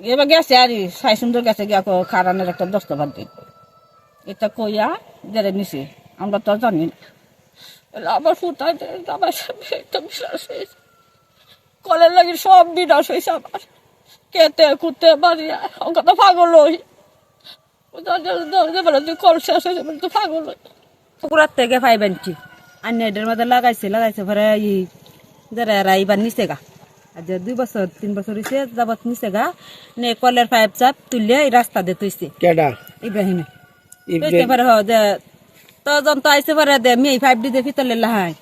এবার গেছে আর সাই সুন্দর গেছে গিয়া কো খারানের একটা দস্তবাদ দিন এটা কইয়া জেরে নিছে, আমরা তো জানি আবার ফুটাই আমার সামনে একটা বিশ্বাস হয়েছে। কলের লাগি সব বিনাশ হয়েছে আমার কেটে কুটে বাড়িয়া ওকে তো পাগল হই কল শেষ হয়েছে তো পাগল হই। পুকুরার থেকে ফাইভ আনছি আর নেটের মধ্যে লাগাইছে লাগাইছে পরে ই, যারা এবার নিচে গা। আর যে দুই বছর তিন বছর হয়েছে যাবত নিচে গা। নে কলের পাইপ চাপ তুললে এই রাস্তা দিয়ে তুইছে। কেডা? ইব্রাহিমে। তুইতে পারে হ যে তজন তো আইসে পারে দে মি ফাইভ ডি দে ফিতলে লাহাই।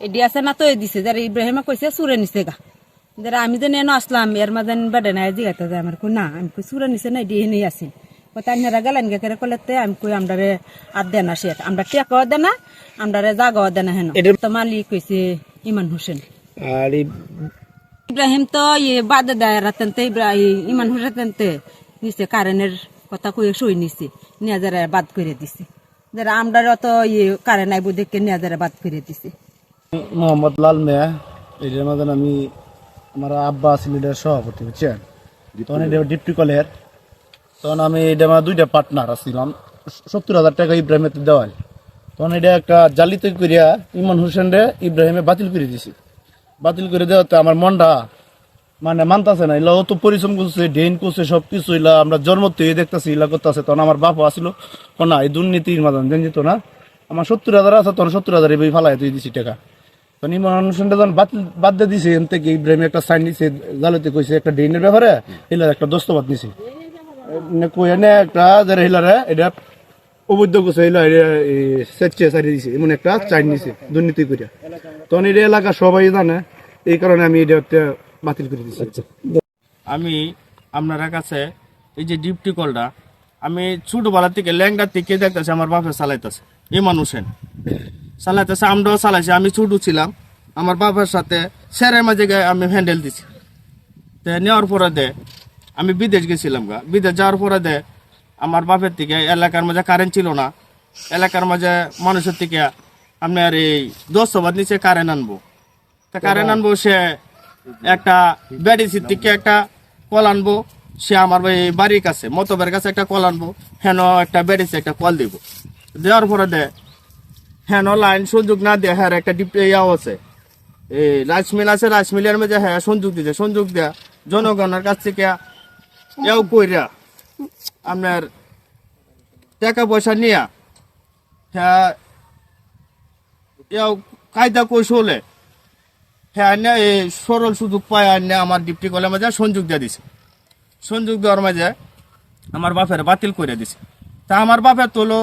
এডি আছে না তো দিছে যারা ইব্রাহিমে কইছে সুরে নিছে গা। যারা আমি যে নেন আসলাম এর মাঝে বেড়ে নাই জিগাইতে যায়। আমার কই না আমি কই সুরে নিছে না এডি এনেই আছি। কথা নেরা গেলেন গে করে কলেতে? আমি কই আমরা আর দেনা সে আমরা টেকাও দেনা আমরা জাগাও দেনা হেন। তো মালিক কইছে ইমান হোসেন। আর ইব্রাহিম তো ইয়ে বাদে দেয় রাতেনতে ইব্রাহিম ইমান হোসেনতে নিচে কারেন্টের কথা কয়ে সই নিছে নিয়ে যারা বাদ করে দিছে যারা আমরা অত ইয়ে কারেন্ট আইব দেখে নিয়ে যারা বাদ করে দিছে মোহাম্মদ লাল মিয়া এটার মধ্যে আমি আমার আব্বা ছিল এটার সভাপতি বুঝছেন তখন এটা ডিপটি কলের তখন আমি এটা আমার দুইটা পার্টনার আসছিলাম সত্তর হাজার টাকা ইব্রাহিমের দেওয়াল তখন এটা একটা জালিতে করিয়া ইমান হোসেন রে ইব্রাহিমে বাতিল করে দিছি বাতিল করে দেওয়াতে আমার মনটা মানে মানতাছে না। এলা অত পরিশ্রম করছে ডেন করছে সব কিছু আমরা জন্ম থেকে দেখতেছি, এলা করতেছে। তখন আমার বাপ আসলো না, এই দুর্নীতির মাদান জান যেত না। আমার সত্তর হাজার আছে, তখন সত্তর হাজার এবার ফালাই তুই দিছি টাকা। তখন ইমান অনুষ্ঠানটা যখন বাতিল, বাদ দিয়ে দিছে এন থেকে ইব্রাহিম একটা সাইন দিছে, জালতে কইছে একটা ডেনের ব্যাপারে এলা একটা দস্তবাদ নিছে কই, এনে একটা, যারা হিলারে, এটা অবৈধ করছে এলা সেচে সারি দিছে। এমন একটা চাইন নিছে দুর্নীতি করিয়া তখন এটা এলাকা সবাই জানে এই কারণে আমি এটা একটা বাতিল করে দিছি। আমি আপনার কাছে এই যে ডিপটি কলটা আমি ছোটবেলা থেকে ল্যাংডার থেকে দেখতেছি আমার বাপে চালাইতেছে। ইমান হোসেন চালাইতেছে আমরাও চালাইছি আমি ছোট ছিলাম। আমার বাবার সাথে স্যারের মাঝে গিয়ে আমি হ্যান্ডেল দিছি। তো নেওয়ার পরে দে আমি বিদেশ গেছিলাম গা। বিদেশ যাওয়ার পরে দে আমার বাপের থেকে এলাকার মাঝে কারেন্ট ছিল না। এলাকার মাঝে মানুষের থেকে আপনার এই দশ সবার নিচে কারেন্ট আনব। তা কারেন্ট আনব, সে একটা ব্যাডিসির থেকে একটা কল আনব। সে আমার বাড়ির কাছে, মতবের কাছে একটা কল আনব। হেন একটা ব্যাডিসি একটা কল দিব। দেওয়ার পরে দে, হেন লাইন সংযোগ না দেয় হ্যাঁ একটা ডিপ ইয়াও আছে। এই রাইস মিল আছে রাইস মিলের মধ্যে হ্যাঁ সংযোগ দিতে সংযোগ দেয়া। জনগণের কাছ থেকে এও কইরা আপনার টাকা পয়সা নিয়া হ্যাঁ কায়দা কৌশলে হ্যাঁ আন্যা এই সরল সুযোগ পায় আন্যা আমার ডিপটি কলের মাঝে সংযোগ দিয়ে দিছে। সংযোগ দেওয়ার মাঝে আমার বাপের বাতিল করে দিছে। তা আমার বাপের তোলো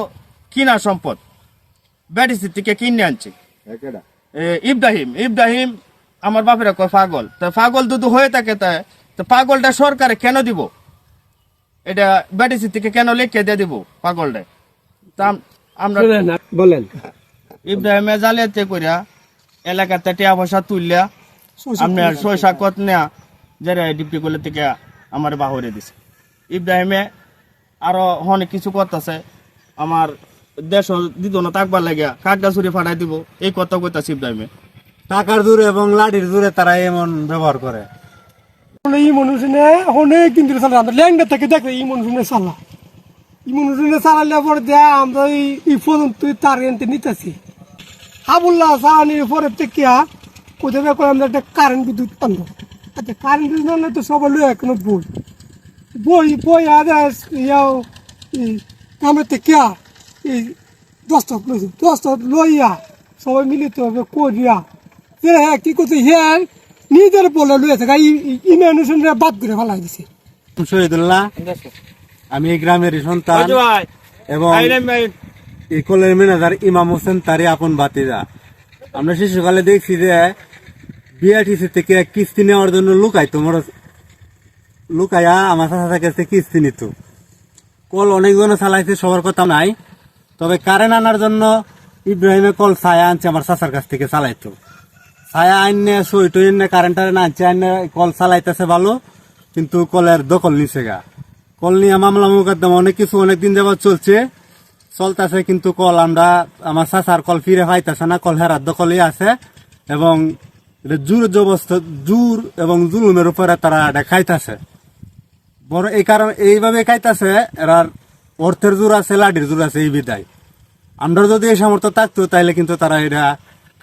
কিনা সম্পদ। ব্যাটিসি থেকে কিনে আনছে। ইব্রাহিম ইব্রাহিম আমার বাপের কয় পাগল? তা পাগল যদি হয়ে থাকে তা তো পাগলটা সরকারে কেন দিব? এটা ব্যাটিসি থেকে কেন লিখে দিয়ে দিব পাগলটা তা আম- আমরা বলেন। ইব্রাহিমে জালিয়াতে করিয়া এলাকাতে টিয়া পয়সা তুললিয়া আপনার সয়সা কত নেয়া যারা ডিপটি করলে থেকে আমার বাহরে দিছে। ইব্রাহিমে আরও অনেক কিছু করতেছে আমার দেশ দিত না তাকবার লাগিয়া কাকডা চুরি ফাটাই দিব এই কথা কইতাছে ইব্রাহিমে? টাকার জোরে এবং লাঠির জোরে তারা এমন ব্যবহার করে। এই মানুষনে অনেক দিন ধরে আমরা থেকে দেখে এই মানুষনে চালা। আমরা এই পর্যন্ত তার এনতে নিতেছি। হাবুল্লাহ চালানির পরে থেকে আমরা একটা কারেন্ট বিদ্যুৎ আচ্ছা কারেন্ট সবাই লয়ে এখনও বই। বই বই ইয়াও কামের থেকে এই দশটা লইছে। দশটা লইয়া সবাই মিলিত হবে করিয়া। হ্যাঁ কি করছে? হ্যাঁ নিজের বলে লইয়া থাকা ইমানুশনরা বাদ করে ফেলাই দিছে। শহীদুল্লাহ আমি এই গ্রামের সন্তান। এবং এই কলের ম্যানেজার ইমাম হোসেন তারই আপন বাতিজা আমরা শিশুকালে দেখছি যে বিআরটিসি থেকে কিস্তি নেওয়ার জন্য লুকাই তোমার লুকাইয়া আমার চাষা কাছে কিস্তি নিত। কল অনেকজন চালাইছে সবার কথা নাই। তবে কারেন্ট আনার জন্য ইব্রাহিমে কল ছায়া আনছে আমার চাষার কাছ থেকে চালাইতো। ছায়া আইনে সই টই এনে কারেন্ট না আনছে, আইনে কল চালাইতেছে ভালো, কিন্তু কলের দখল নিছে গা। কল নিয়ে মামলা মোকদ্দমা, অনেক কিছু অনেক দিন যাবত চলছে, চলতেছে কিন্তু কল আমরা, আমার চাচার কল ফিরে পাইতেছে না, কল হেরার দখলই আছে, এবং জোর জবস্ত, জোর এবং জুলুমের উপরে তারা এটা খাইতাছে। বড় এই কারণ, এইভাবে খাইতাছে, এরার অর্থের জোর আছে, লাঠির জোর আছে, এই বিদায়। আমরা যদি এই সামর্থ্য থাকতো তাহলে কিন্তু তারা এটা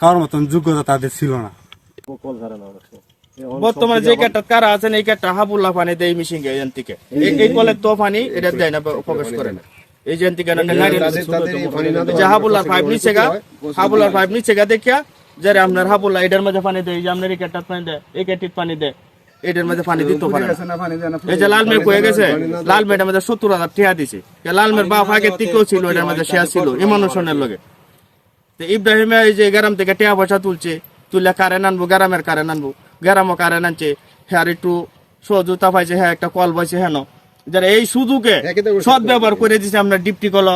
খাওয়ার মতন যোগ্যতা তাদের ছিল না। বর্তমানে যে ক্যাটটা কারা আছেন এই ক্যাটটা হাবুল্লা পানি দেয় মিশিং এখান থেকে এই- কলের তো পানি এটা দেয় না প্রবেশ করে না। এই যে হাবুল্লার পাইপ নিচে গা হাবুল্লার পাইপ নিচে গা দেখিয়া যারা আপনার হাবুল্লা এটার মধ্যে পানি দেয় যে আপনার এই ক্যাটটার পানি দেয় এই ক্যাটির পানি দেয় এটার মধ্যে পানি দিতে পারে না। এই যে লাল মেয়ে কয়ে গেছে লাল মেয়েটার মধ্যে সত্তর হাজার টিয়া দিছে। লাল মেয়ের বাপ আগে টিকেও ছিল এটার মধ্যে শেয়ার ছিল ইমানুসনের লগে। তো ইব্রাহিমে এই যে গ্রাম থেকে টিয়া পয়সা তুলছে তুলে কারেন্ট আনব গ্রামের কারেন্ট আনব গ্রামও কারেন্ট আনছে হ্যাঁ একটু সহযোগিতা পাইছে হ্যাঁ একটা কল পাইছে হেন। যারা এই সুযোগে সৎ ব্যবহার করে দিছে আমরা ডিপটি কল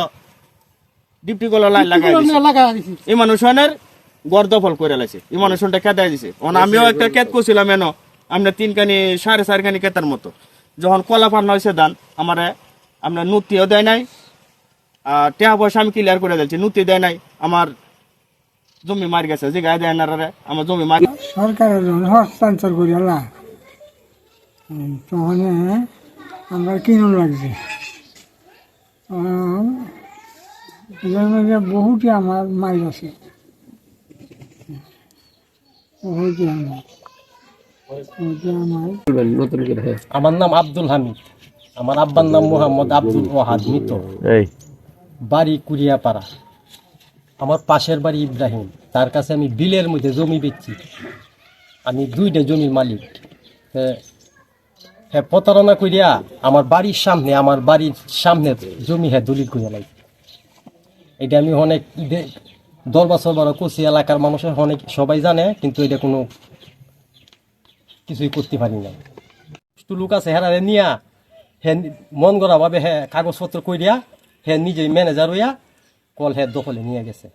ডিপটি কল লাইন লাগাই দিছে। লাগাই দিছি। ইমানুসনের গড় দফল করে লাইছে ইমানুসনটা কেদাই দিছে। অন আমিও একটা কেত করছিলাম এন আমরা তিনখানি সাড়ে চারখানি কেতার মতো। যখন কলা পান হয়েছে দান আমার আমরা নুতিও দেয় নাই আর টেহা পয়সা আমি ক্লিয়ার করে দিচ্ছি নুতি দেয় নাই আমার জমি মার গেছে যে গায়ে দেয় না রে, আমার জমি মার সরকারের হস্তান্তর করি আল্লাহ তখন আমরা কিনুন লাগছে। বহুটি আমার মাইল আছে। আমার। বহুটি আমার। আমার নাম আব্দুল হামিদ। আমার আব্বার নাম মোহাম্মদ আব্দুল ওয়াহাদ মৃত। বাড়ি কুরিয়াপাড়া আমার পাশের বাড়ি ইব্রাহিম। তার কাছে আমি বিলের মধ্যে জমি বেচছি। আমি দুইটা জমির মালিক। হ্যাঁ প্রতারণা করিয়া আমার বাড়ির সামনে, আমার বাড়ির সামনে জমি হ্যাঁ দলিল করিয়া লাগছে এটা আমি অনেক দরবার সরবার করছি, এলাকার মানুষের অনেক, সবাই জানে, কিন্তু এটা কোনো কিছুই করতে পারি না লোক আছে হেরারে নিয়া, হে, মন গড়া ভাবে হ্যাঁ কাগজপত্র কইরিয়া হ্যাঁ নিজেই ম্যানেজার হইয়া কল হে দখলে নিয়ে গেছে।